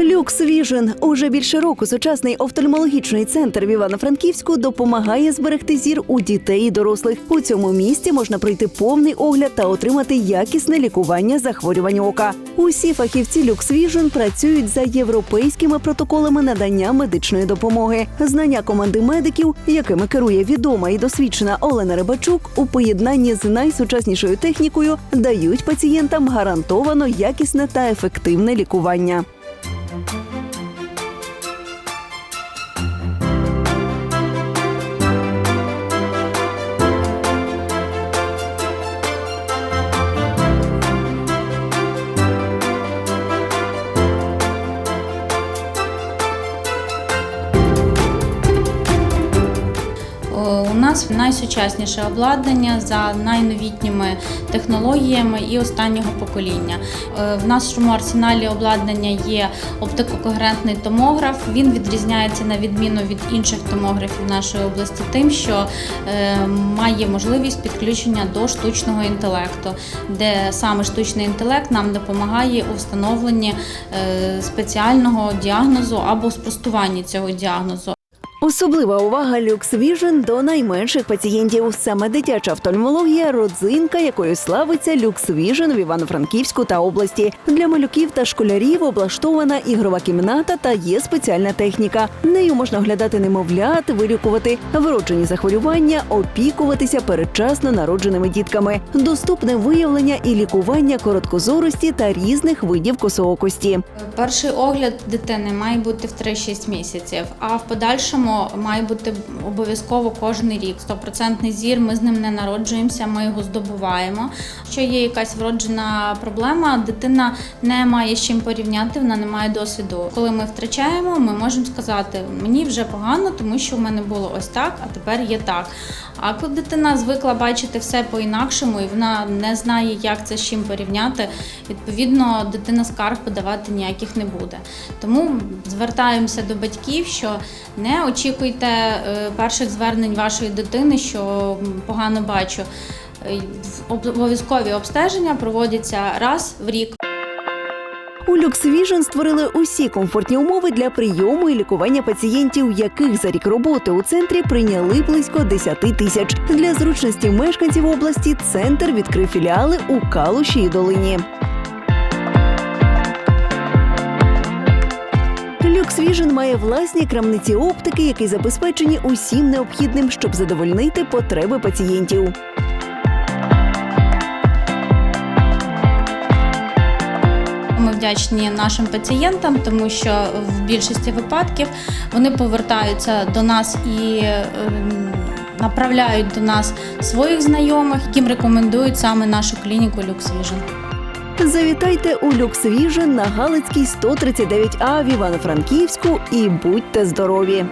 Люкс Віжен уже більше року сучасний офтальмологічний центр в Івано-Франківську допомагає зберегти зір у дітей і дорослих. У цьому місті можна пройти повний огляд та отримати якісне лікування захворювань ока. Усі фахівці Люкс Віжен працюють за європейськими протоколами надання медичної допомоги. Знання команди медиків, якими керує відома і досвідчена Олена Рибачук, у поєднанні з найсучаснішою технікою дають пацієнтам гарантовано якісне та ефективне лікування. У нас найсучасніше обладнання за найновітніми технологіями і останнього покоління. Е, В нашому арсеналі обладнання є оптикокогерентний томограф. Він відрізняється на відміну від інших томографів нашої області, тим, що е, має можливість підключення до штучного інтелекту, де саме штучний інтелект нам допомагає у встановленні е, спеціального діагнозу або спростуванні цього діагнозу. Особлива увага LuxVision до найменших пацієнтів. Саме дитяча офтальмологія – родзинка, якою славиться LuxVision в Івано-Франківську та області. Для малюків та школярів облаштована ігрова кімната та є спеціальна техніка. Нею можна оглядати немовлят, вилікувати вроджені захворювання, опікуватися передчасно народженими дітками. Доступне виявлення і лікування короткозорості та різних видів косоокості. Перший огляд дитини має бути в 3-6 місяців, а в подальшому має бути обов'язково кожен рік. Стопроцентний зір, ми з ним не народжуємося, ми його здобуваємо. Якщо є якась вроджена проблема, дитина не має з чим порівняти, вона не має досвіду. Коли ми втрачаємо, ми можемо сказати, мені вже погано, тому що в мене було ось так, а тепер є так. А коли дитина звикла бачити все по-інакшому, і вона не знає, як це з чим порівняти, відповідно, дитина скарг подавати ніяких не буде. Тому звертаємося до батьків, що не очікуйте е, перших звернень вашої дитини, що погано бачу. Е, Обов'язкові обстеження проводяться раз в рік. У LuxVision створили усі комфортні умови для прийому і лікування пацієнтів, яких за рік роботи у центрі прийняли близько 10 тисяч. Для зручності мешканців області центр відкрив філіали у Калуші і Долині. LuxVision має власні крамниці оптики, які забезпечені усім необхідним, щоб задовольнити потреби пацієнтів. Ми вдячні нашим пацієнтам, тому що в більшості випадків вони повертаються до нас і ем, направляють до нас своїх знайомих, яким рекомендують саме нашу клініку LuxVision. Завітайте у Люксвіжен на Галицькій 139А в Івано-Франківську і будьте здорові!